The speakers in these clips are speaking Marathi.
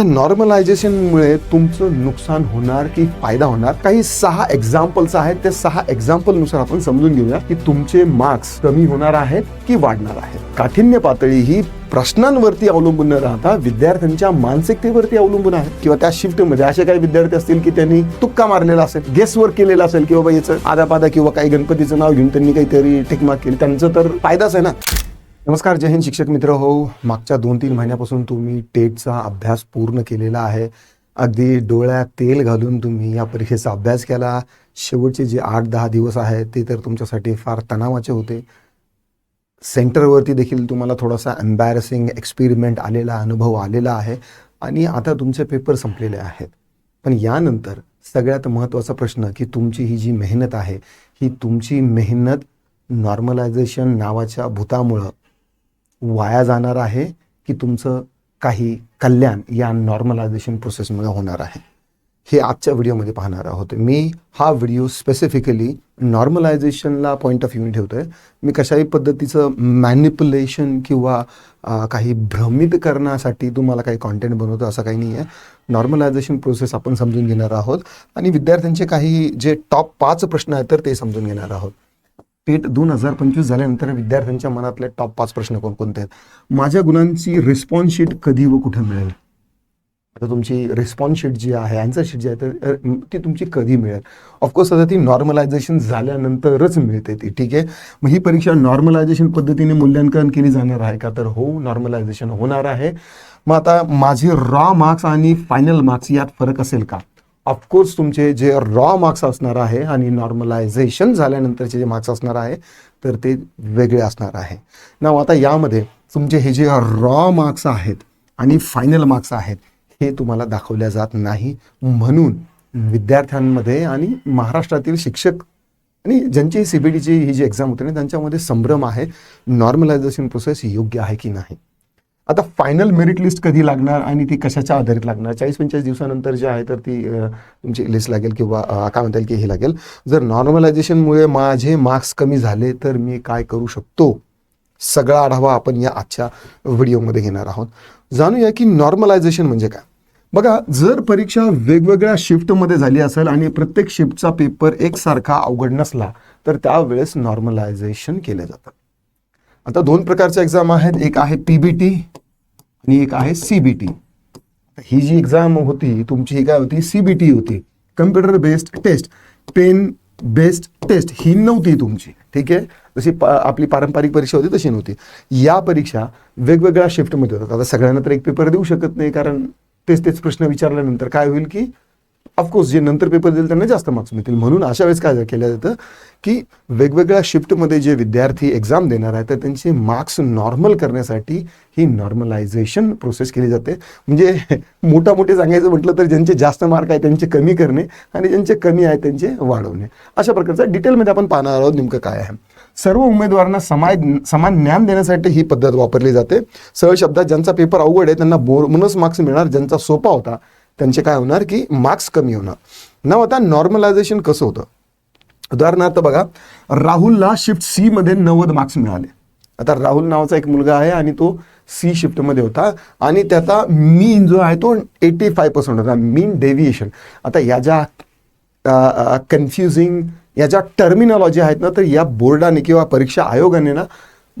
आता नॉर्मलायझेशनमुळे तुमचं नुकसान होणार की फायदा होणार? काही सहा एक्झाम्पल्स आहेत. त्या सहा एक्झाम्पलनुसार आपण समजून घेऊया की तुमचे मार्क्स कमी होणार आहेत की वाढणार आहेत. काठिण्य पातळी ही प्रश्नांवरती अवलंबून न राहता विद्यार्थ्यांच्या मानसिकतेवरती अवलंबून आहे. किंवा त्या शिफ्टमध्ये असे काही विद्यार्थी असतील की त्यांनी तुक्का मारलेला असेल गेस वर्क केलेला असेल किंवा बाबा याचं आदापादा किंवा काही गणपतीचं नाव घेऊन त्यांनी काहीतरी टिकमार्क केली. त्यांचं तर फायदाच आहे ना? नमस्कार जय हिंद शिक्षक मित्र. हो मागच्या दोन तीन महिन्यापासून तुम्ही टेटचा अभ्यास पूर्ण केलेला आहे. अगदी डोळ्यात तेल घालून तुम्ही या परीक्षेचा अभ्यास केला. शेवटचे जे आठ दहा दिवस आहेत ते तर तुमच्यासाठी फार तणावाचे होते. सेंटरवरती देखील तुम्हाला थोडासा एम्बॅरसिंग एक्सपेरिमेंट आलेला अनुभव आलेला आहे. आणि आता तुमचे पेपर संपलेले आहेत. पण यानंतर सगळ्यात महत्त्वाचा प्रश्न की तुमची ही जी मेहनत आहे ही तुमची मेहनत नॉर्मलायझेशन नावाच्या भूतामुळं वाया जाणार आहे की तुमचं काही कल्याण या नॉर्मलायझेशन प्रोसेसमुळे होणार आहे. हे आजच्या व्हिडिओमध्ये पाहणार आहोत. मी हा व्हिडिओ स्पेसिफिकली नॉर्मलायझेशनला पॉईंट ऑफ व्ह्यू ठेवतो आहे मी कशाही पद्धतीचं मॅनिप्युलेशन किंवा काही भ्रमित करण्यासाठी तुम्हाला काही कॉन्टेंट बनवतो असं काही नाही आहे नॉर्मलायझेशन प्रोसेस आपण समजून घेणार आहोत. आणि विद्यार्थ्यांचे काही जे टॉप पाच प्रश्न आहेत तर ते समजून घेणार आहोत. टेट दोन हजार पंचवीस झाल्यानंतर विद्यार्थ्यांच्या मनातले टॉप पाच प्रश्न कोणकोणते आहेत? माझ्या गुणांची रिस्पॉन्स शीट कधी व कुठे मिळेल? आता तुमची रिस्पॉन्स शीट जी आहे आन्सर शीट जी आहे तर ती तुमची कधी मिळेल? ऑफकोर्स आता ती नॉर्मलायझेशन झाल्यानंतरच मिळते ती ठीक आहे? मग ही परीक्षा नॉर्मलायझेशन पद्धतीने मूल्यांकन केली जाणार आहे का? तर हो नॉर्मलायझेशन होणार आहे. मग आता माझे रॉ मार्क्स आणि फायनल मार्क्स यात फरक असेल का? ऑफकोर्स तुमचे जे रॉ मार्क्स असणार आहे आणि नॉर्मलायझेशन झाल्यानंतरचे जे मार्क्स असणार आहे तर ते वेगळे असणार आहे. ना आता यामध्ये तुमचे हे जे रॉ मार्क्स आहेत आणि फायनल मार्क्स आहेत हे तुम्हाला दाखवल्या जात नाही. म्हणून विद्यार्थ्यांमध्ये आणि महाराष्ट्रातील शिक्षक आणि ज्यांची सी बी टीची ही जी एक्झाम होते ना त्यांच्यामध्ये संभ्रम आहे. नॉर्मलायझेशन प्रोसेस योग्य आहे की नाही? आता फायनल मेरिट लिस्ट कधी लागणार आणि ती कशाच्या आधारित लागणार? चाळीस पंचेचाळीस दिवसानंतर जे आहे तर ती तुमची लिस्ट लागेल किंवा काय म्हणता येईल की हे लागेल. जर नॉर्मलायझेशनमुळे माझे मार्क्स कमी झाले तर मी काय करू शकतो? सगळा आढावा आपण या आजच्या व्हिडिओमध्ये घेणार आहोत. जाणूया की नॉर्मलायझेशन म्हणजे काय? बघा जर परीक्षा वेगवेगळ्या शिफ्टमध्ये झाली असेल आणि प्रत्येक शिफ्टचा पेपर एकसारखा अवघड नसला तर त्यावेळेस नॉर्मलायझेशन केलं जातं. आता दोन प्रकारच्या एक्झाम आहेत. एक आहे पीबीटी आणि एक आहे सीबीटी ही जी एक्झाम होती तुमची ही काय होती? सीबीटी होती. Computer based test pen based test ही नव्हती तुमची. ठीक आहे? जशी पा आपली पारंपरिक परीक्षा होती तशी नव्हती. या परीक्षा वेगवेगळ्या शिफ्टमध्ये होतात. आता सगळ्यांना तर एक पेपर देऊ शकत नाही कारण तेच तेच प्रश्न विचारल्यानंतर काय होईल की ऑफकोर्स जे नंतर पेपर देईल त्यांना जास्त मार्क्स मिळतील. म्हणून अशा वेळेस काय केलं जातं की वेगवेगळ्या शिफ्टमध्ये जे विद्यार्थी एक्झाम देणार आहेत तर त्यांचे मार्क्स नॉर्मल करण्यासाठी ही नॉर्मलायझेशन प्रोसेस केली जाते. म्हणजे मोठा मोठे सांगायचं म्हटलं तर ज्यांचे जास्त मार्क आहेत त्यांचे कमी करणे आणि ज्यांचे कमी आहे त्यांचे वाढवणे. अशा प्रकारचं डिटेलमध्ये आपण पाहणार आहोत नेमकं काय आहे. सर्व उमेदवारांना समाय समान ज्ञान देण्यासाठी ही पद्धत वापरली जाते. सरळ शब्दात ज्यांचा पेपर अवघड आहे त्यांना बोनस मार्क्स मिळणार. ज्यांचा सोपा होता त्यांचे काय होणार की मार्क्स कमी होणार. ना आता नॉर्मलायझेशन कसं होतं? उदाहरणार्थ बघा राहुलला शिफ्ट सी मध्ये नव्वद मार्क्स मिळाले. आता राहुल नावाचा एक मुलगा आहे आणि तो सी शिफ्टमध्ये होता आणि त्याचा मीन जो आहे तो एटी फाय पर्सेंट होता मीन डेव्हिएशन आता या ज्या कन्फ्युजिंग या ज्या टर्मिनॉलॉजी आहेत ना तर या बोर्डाने किंवा परीक्षा आयोगाने ना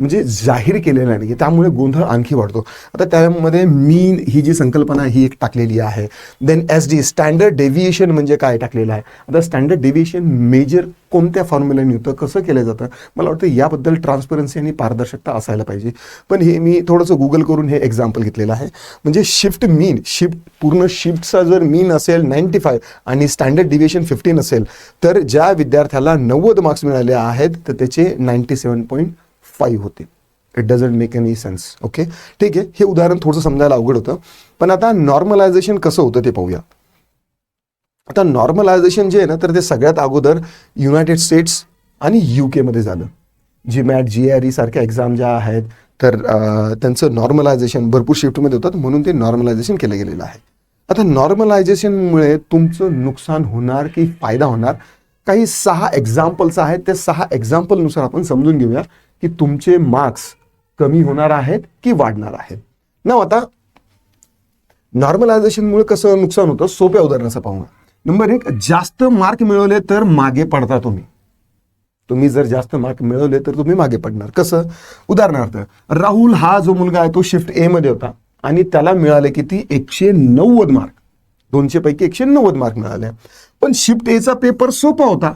म्हणजे जाहीर केलेलं नाही त्यामुळे गोंधळ आणखी वाढतो. आता त्यामध्ये मीन ही जी संकल्पना ही एक टाकलेली आहे. Then S D standard deviation म्हणजे काय टाकलेलं आहे? आता स्टँडर्ड डेव्हिएशन मेजर कोणत्या फॉर्म्युल्याने होतं? कसं केलं जातं? मला वाटतं याबद्दल ट्रान्सपरन्सी आणि पारदर्शकता असायला पाहिजे. पण हे मी थोडंसं गुगल करून हे एक्झाम्पल घेतलेलं आहे. म्हणजे शिफ्ट मीन शिफ्ट पूर्ण शिफ्टचा जर मीन असेल नाईन्टी फाय आणि स्टँडर्ड डिव्हिएशन फिफ्टीन असेल तर ज्या विद्यार्थ्याला नव्वद मार्क्स मिळाले आहेत तर त्याचे नाईन्टी सेवन पॉईंट फाईव्ह होते. It doesn't make any sense okay ठीक आहे हे उदाहरण थोडंसं समजायला अवघड होतं. पण आता नॉर्मलायझेशन कसं होतं ते पाहूया. आता नॉर्मलायझेशन जे आहे ना तर ते सगळ्यात अगोदर युनायटेड स्टेट्स आणि यू केमध्ये झालं. G MAT G R E सारख्या एक्झाम ज्या आहेत तर त्यांचं नॉर्मलायझेशन भरपूर शिफ्टमध्ये होतात म्हणून ते नॉर्मलायझेशन केलं गेलेलं आहे. आता नॉर्मलायझेशनमुळे तुमचं नुकसान होणार की फायदा होणार काही सहा एक्झाम्पल्स आहेत त्या सहा एक्झाम्पलनुसार आपण समजून घेऊया. की तुमचे मार्क्स कमी होणार आहेत की वाढणार आहेत. ना आता नॉर्मलायझेशनमुळे कसं नुकसान होतं? सोप्या उदाहरणाचं पाहूया. नंबर एक जास्त मार्क मिळवले तर मागे पडता तुम्ही. तुम्ही जर जास्त मार्क मिळवले तर तुम्ही मागे पडणार. कसं? उदाहरणार्थ राहुल हा जो मुलगा आहे तो शिफ्ट ए मध्ये होता. आणि त्याला मिळाले किती? एकशे नव्वद मार्क दोनशे पैकी एकशे नव्वद मार्क मिळाले. पण शिफ्ट एचा पेपर सोपा होता.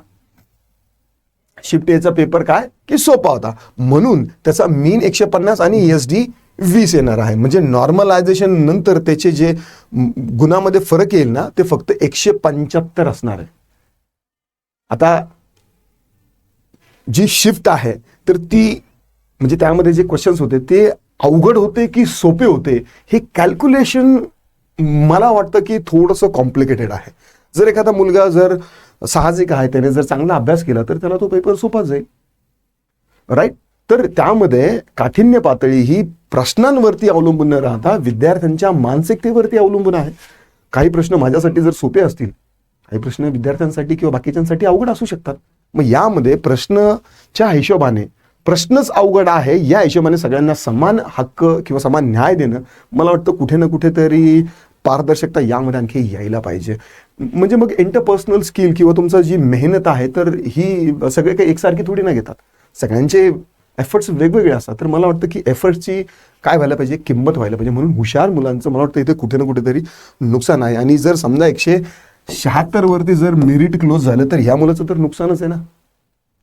शिफ्ट एचा पेपर काय? की सोपा होता. म्हणून त्याचा मीन एकशे पन्नास आणि एस डी वीस येणार आहे. म्हणजे नॉर्मलायझेशन नंतर त्याचे जे गुणामध्ये फरक येईल ना ते फक्त एकशे पंच्याहत्तर असणार आहे. आता जी शिफ्ट आहे तर ती म्हणजे त्यामध्ये जे क्वेश्चन्स होते ते अवघड होते की सोपे होते हे कॅल्क्युलेशन मला वाटतं की थोडंसं कॉम्प्लिकेटेड आहे. जर एखादा मुलगा जर साहजिक आहे त्याने जर चांगला अभ्यास केला तर त्याला तो पेपर सोपा जाईल. राईट तर त्यामध्ये काठिण्य पातळी ही प्रश्नांवरती अवलंबून न राहता विद्यार्थ्यांच्या मानसिकतेवरती अवलंबून आहे. काही प्रश्न माझ्यासाठी जर सोपे असतील काही प्रश्न विद्यार्थ्यांसाठी किंवा बाकीच्यांसाठी अवघड असू शकतात. मग यामध्ये प्रश्नच्या हिशोबाने प्रश्नच अवघड आहे या हिशोबाने सगळ्यांना समान हक्क किंवा समान न्याय देणं मला वाटतं कुठे ना कुठेतरी पारदर्शकता यामध्ये आणखी यायला पाहिजे. म्हणजे मग इंटरपर्सनल स्किल किंवा तुमचं जी मेहनत आहे तर ही सगळे काही एकसारखी थोडी ना घेतात. सगळ्यांचे एफर्ट्स वेगवेगळे असतात. तर मला वाटतं की एफर्ट्सची काय व्हायला पाहिजे? किंमत व्हायला पाहिजे. म्हणून हुशार मुलांचं मला वाटतं इथे कुठे ना कुठेतरी नुकसान आहे. आणि जर समजा एकशे शहात्तर वरती जर मेरिट क्लोज झालं तर ह्या मुलाचं तर नुकसानच आहे ना?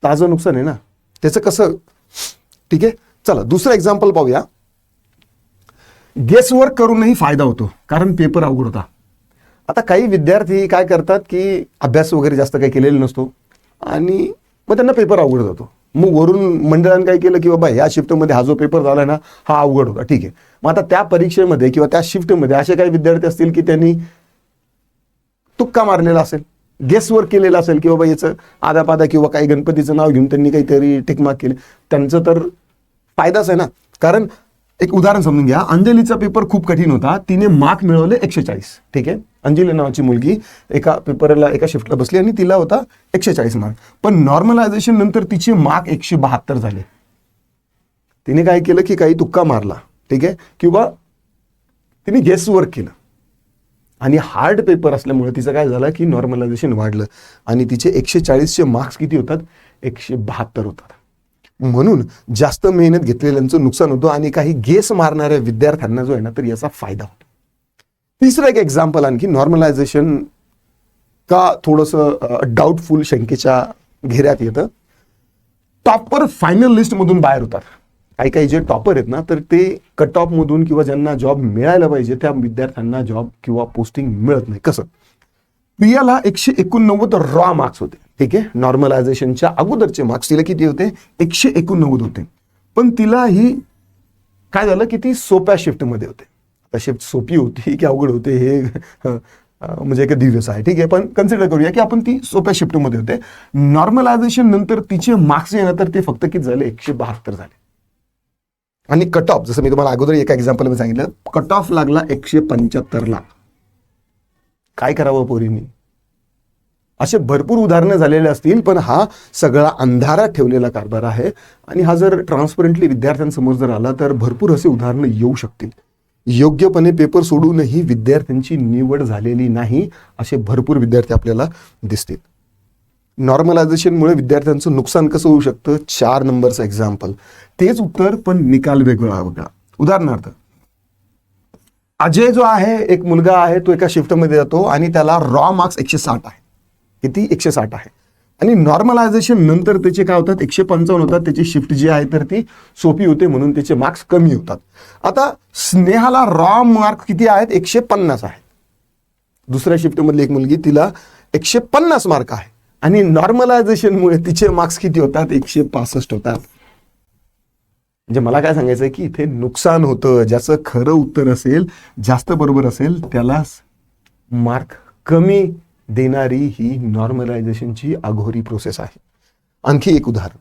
ताजं नुकसान आहे ना? त्याचं कसं? ठीक आहे? चला दुसरं एक्झाम्पल पाहूया. गेस वर्क करूनही फायदा होतो. कारण पेपर अवघड होता. आता काही विद्यार्थी काय करतात की अभ्यास वगैरे जास्त काही केलेला नसतो आणि मग त्यांना पेपर अवघड जातो. मग वरून मंडळाने काय केलं की बाबा ह्या शिफ्टमध्ये हा जो पेपर झाला ना हा अवघड होता. ठीक आहे. मग आता त्या परीक्षेमध्ये किंवा त्या शिफ्टमध्ये असे काही विद्यार्थी असतील की त्यांनी तुक्का मारलेला असेल गेसवर केलेला असेल की बाबा याचं आधा पादा किंवा काही गणपतीचं नाव घेऊन त्यांनी काहीतरी टिकमार्क केले. त्यांचं तर फायदाच आहे ना. कारण एक उदाहरण समजून घ्या. अंजलीचा पेपर खूप कठीण होता. तिने मार्क मिळवले एकशे चाळीस ठीक आहे? अंजली नावाची मुलगी एका पेपरला एका शिफ्टला बसली आणि तिला होता एकशे चाळीस मार्क. पण नॉर्मलायझेशन नंतर तिचे मार्क एकशे बहात्तर झाले. तिने काय केलं की काही तुक्का मारला. ठीक आहे? किंवा तिने गेस वर्क केलं. आणि हार्ड पेपर असल्यामुळे तिचं काय झालं की नॉर्मलायझेशन वाढलं. आणि तिचे एकशे चाळीसचे मार्क्स किती होतात? एकशे बहात्तर होतात. म्हणून जास्त मेहनत घेतलेल्यांचं नुकसान होतं आणि काही गेस मारणाऱ्या विद्यार्थ्यांना जो आहे ना तर याचा फायदा होतो. तिसरं एक एक्झाम्पल आणखी नॉर्मलायझेशन का थोडंसं डाऊटफुल शंकेच्या घेऱ्यात येतं. टॉपर फायनल लिस्टमधून बाहेर होतात. काही काही जे टॉपर आहेत ना तर ते कट ऑफमधून किंवा ज्यांना जॉब मिळायला पाहिजे त्या विद्यार्थ्यांना जॉब किंवा पोस्टिंग मिळत नाही. कसं? प्रियाला एकशे एकोणनव्वद रॉ मार्क्स होते. ठीक आहे? नॉर्मलायझेशनच्या अगोदरचे मार्क्स तिला किती होते? एकशे एकोणनव्वद होते. पण तिला ही काय झालं की ती सोप्या शिफ्टमध्ये होते. आता शिफ्ट सोपी होती की अवघड होते हे म्हणजे एक दिवस आहे. ठीक आहे? पण कन्सिडर करूया की आपण ती सोप्या शिफ्टमध्ये होते. नॉर्मलायझेशन नंतर तिचे मार्क्स जे तर ते फक्त किती झाले? एकशे बहात्तर झाले. आणि कट ऑफ जसं मी तुम्हाला अगोदर एका एक्झाम्पलमध्ये सांगितलं कट ऑफ लागला एकशे पंच्याहत्तरला. काय करावं पोरींनी? असे भरपूर उदाहरणं झालेले असतील पण हा सगळा अंधारात ठेवलेला कारभार आहे. आणि हा जर ट्रान्सपरंटली विद्यार्थ्यांसमोर जर आला तर भरपूर असे उदाहरणं येऊ शकतील. योग्यपणे पेपर सोडूनही विद्यार्थ्यांची निवड झालेली नाही असे भरपूर विद्यार्थी आपल्याला दिसतील. नॉर्मलायझेशनमुळे विद्यार्थ्यांचं नुकसान कसं होऊ शकतं? चार नंबरचं एक्झाम्पल तेच उत्तर पण निकाल वेगळा वेगळा उदाहरणार्थ अजय जो आहे एक मुलगा आहे तो एका शिफ्टमध्ये जातो आणि त्याला रॉ मार्क्स एकशे साठ आहे. किती? एकशे साठ आहे. आणि नॉर्मलायझेशन नंतर त्याचे काय होतात? एकशे पंचावन्न होतात. त्याची शिफ्ट जी आहे तर ती सोपी होते म्हणून त्याचे मार्क्स कमी होतात. आता स्नेहाला रॉ मार्क्स किती आहेत? एकशे पन्नास आहेत दुसऱ्या शिफ्टमधली एक मुलगी तिला एकशे पन्नास मार्क आहे. आणि नॉर्मलायझेशनमुळे तिचे मार्क्स किती होतात? एकशे पासष्ट होतात. म्हणजे मला काय सांगायचं आहे की इथे नुकसान होतं ज्याचं खरं उत्तर असेल जास्त बरोबर असेल त्याला मार्क कमी देणारी ही नॉर्मलायझेशनची अघोरी प्रोसेस आहे. आणखी एक उदाहरण.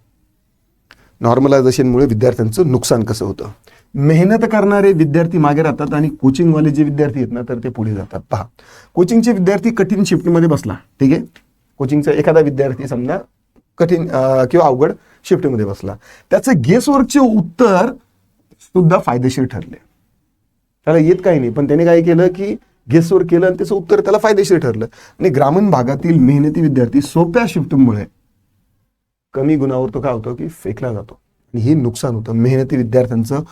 नॉर्मलायझेशनमुळे विद्यार्थ्यांचं नुकसान कसं होतं? मेहनत करणारे विद्यार्थी मागे राहतात आणि कोचिंगवाले जे विद्यार्थी आहेत ना तर ते पुढे जातात. पहा कोचिंगचे विद्यार्थी कठीण शिफ्टमध्ये बसला ठीक आहे? कोचिंगचा एखादा विद्यार्थी समजा कठीण किंवा अवघड शिफ्टमध्ये बसला. त्याचं गेसवर्कचे उत्तर सुद्धा फायदेशीर ठरले. त्याला येत काही नाही पण त्याने काय केलं की गेसवर केलं आणि त्याचं उत्तर त्याला फायदेशीर ठरलं. आणि ग्रामीण भागातील मेहनती विद्यार्थी सोप्या शिफ्टमुळे कमी गुणावर तो काय होतो की फेकला जातो. आणि हे नुकसान होतं. मेहनती विद्यार्थ्यांचं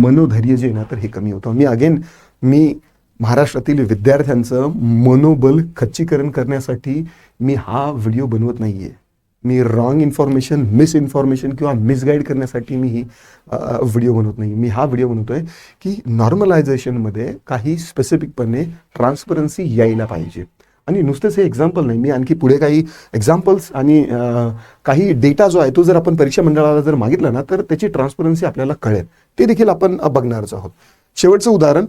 मनोधैर्य जे आहे ना तर हे कमी होतं. मी अगेन मी महाराष्ट्रातील विद्यार्थ्यांचं मनोबल खच्चीकरण करण्यासाठी मी हा व्हिडिओ बनवत नाही आहे मी रॉंग इन्फॉर्मेशन मिस इन्फॉर्मेशन किंवा मिसगाईड करण्यासाठी मी ही व्हिडिओ बनवत नाही. मी हा व्हिडिओ बनवतोय की नॉर्मलायझेशनमध्ये काही स्पेसिफिकपणे ट्रान्सपरन्सी यायला पाहिजे. आणि नुसतेच हे एक्झाम्पल नाही. मी आणखी पुढे काही एक्झाम्पल्स आणि काही डेटा जो आहे तो जर आपण परीक्षा मंडळाला जर मागितला ना तर त्याची ट्रान्सपरन्सी आपल्याला कळेल. ते देखील आपण बघणारच आहोत. शेवटचं उदाहरण.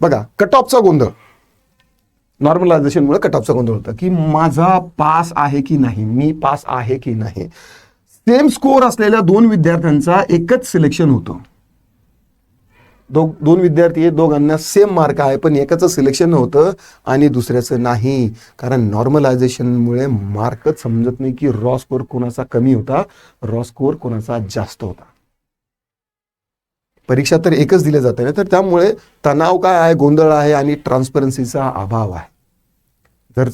बघा कट ऑफचा गोंधळ. नॉर्मलायझेशनमुळे कटऑफचा गोंधळ होता की माझा पास आहे की नाही मी पास आहे की नाही? सेम स्कोअर असलेल्या दोन विद्यार्थ्यांचा एकच सिलेक्शन होतं. दो दोन विद्यार्थी आहेत दोघांना सेम मार्क आहे पण एकाचं सिलेक्शन होतं आणि दुसऱ्याचं नाही. कारण नॉर्मलायझेशनमुळे मार्कच समजत नाही की रॉ स्कोअर कोणाचा कमी होता रॉ स्कोअर कोणाचा जास्त होता. परीक्षा तर एकच दिल्या जाते ना. तर त्यामुळे तणाव काय आहे गोंधळ आहे आणि ट्रान्सपरन्सीचा अभाव आहे. जर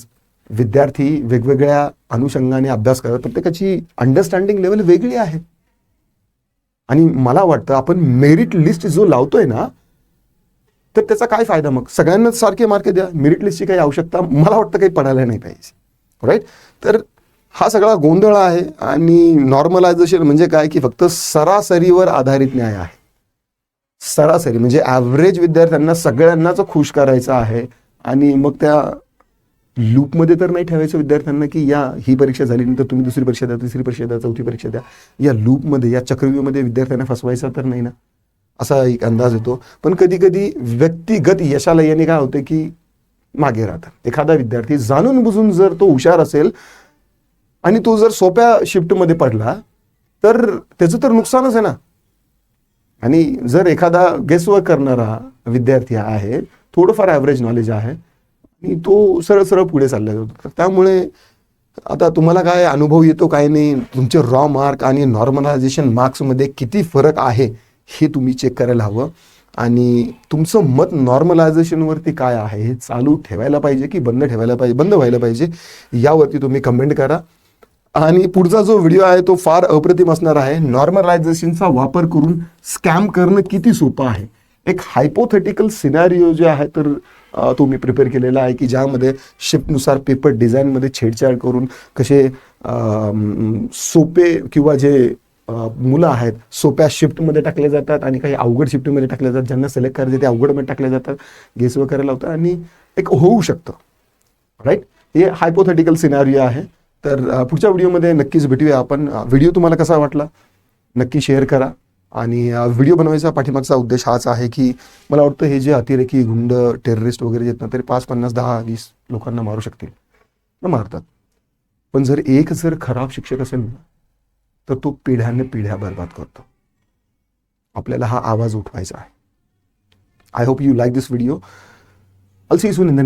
विद्यार्थी वेगवेगळ्या अनुषंगाने अभ्यास करतात प्रत्येकाची अंडरस्टँडिंग लेवल वेगळी आहे. आणि मला वाटतं आपण मेरिट लिस्ट जो लावतोय ना तर त्याचा काय फायदा मग? सगळ्यांनाच सारखे मार्क द्या. मेरिट लिस्टची काही आवश्यकता मला वाटतं काही पडायला नाही पाहिजे. राईट तर हा सगळा गोंधळ आहे आणि नॉर्मलायझेशन म्हणजे काय? की फक्त सरासरीवर आधारित न्याय आहे. सरासरी म्हणजे ॲव्हरेज विद्यार्थ्यांना सगळ्यांनाच खुश करायचं आहे. आणि मग त्या लूपमध्ये तर नाही ठेवायचं विद्यार्थ्यांना की या ही परीक्षा झाली नंतर तुम्ही दुसरी परीक्षा द्या तिसरी परीक्षा द्या चौथी परीक्षा द्या. या लूपमध्ये या चक्रव्यूहमध्ये विद्यार्थ्यांना फसवायचा तर नाही ना? असा एक अंदाज येतो. पण कधी कधी व्यक्तिगत यशाला याने काय होतं की मागे राहतात. एखादा विद्यार्थी जाणून बुजून जर तो हुशार असेल आणि तो जर सोप्या शिफ्टमध्ये पडला तर त्याचं तर नुकसानच आहे ना? आणि जर एखादा गेसवर्क करणारा विद्यार्थी आहे थोडंफार ॲव्हरेज नॉलेज आहे आणि तो सरळ सरळ पुढे चालला जातो. तर त्यामुळे आता तुम्हाला काय अनुभव येतो काय नाही तुमचे रॉ मार्क आणि नॉर्मलायझेशन मार्क्समध्ये किती फरक आहे हे तुम्ही चेक करायला हवं. आणि तुमचं मत नॉर्मलायझेशनवरती काय आहे हे चालू ठेवायला पाहिजे की बंद ठेवायला पाहिजे बंद व्हायला पाहिजे यावरती तुम्ही कमेंट करा. आणि पुढचा जो व्हिडिओ आहे तो फार अप्रतिम असणार आहे. नॉर्मलायझेशनचा वापर करून स्कॅम करणं किती सोपं आहे? एक हायपोथेटिकल सिनॅरिओ जे आहे तर तो मी प्रिपेअर केलेला आहे की ज्यामध्ये शिफ्टनुसार पेपर डिझाईनमध्ये छेडछाड करून कसे सोपे किंवा जे मुलं आहेत सोप्या शिफ्टमध्ये टाकले जातात आणि काही अवघड शिफ्टमध्ये टाकले जातात. ज्यांना सिलेक्ट करायचे ते अवघडमध्ये टाकले जातात. गेस वगैरे लावतात. आणि एक होऊ शकतं. राईट हे हायपोथेटिकल सिनारिओ आहे. तर पुढच्या व्हिडिओमध्ये नक्कीच भेटूया आपण. व्हिडिओ तुम्हाला कसा वाटला? नक्की शेअर करा. आणि व्हिडिओ बनवायचा पाठीमागचा उद्देश हाच आहे की मला वाटतं हे जे अतिरेकी गुंड टेररिस्ट वगैरे येत ना तरी पाच पन्नास दहा वीस लोकांना मारू शकतील. ना मारतात. पण जर एक जर खराब शिक्षक असेल ना तर तो पिढ्याने पिढ्या बर्बाद करतो. आपल्याला हा आवाज उठवायचा आहे. I hope you like this video I'll see you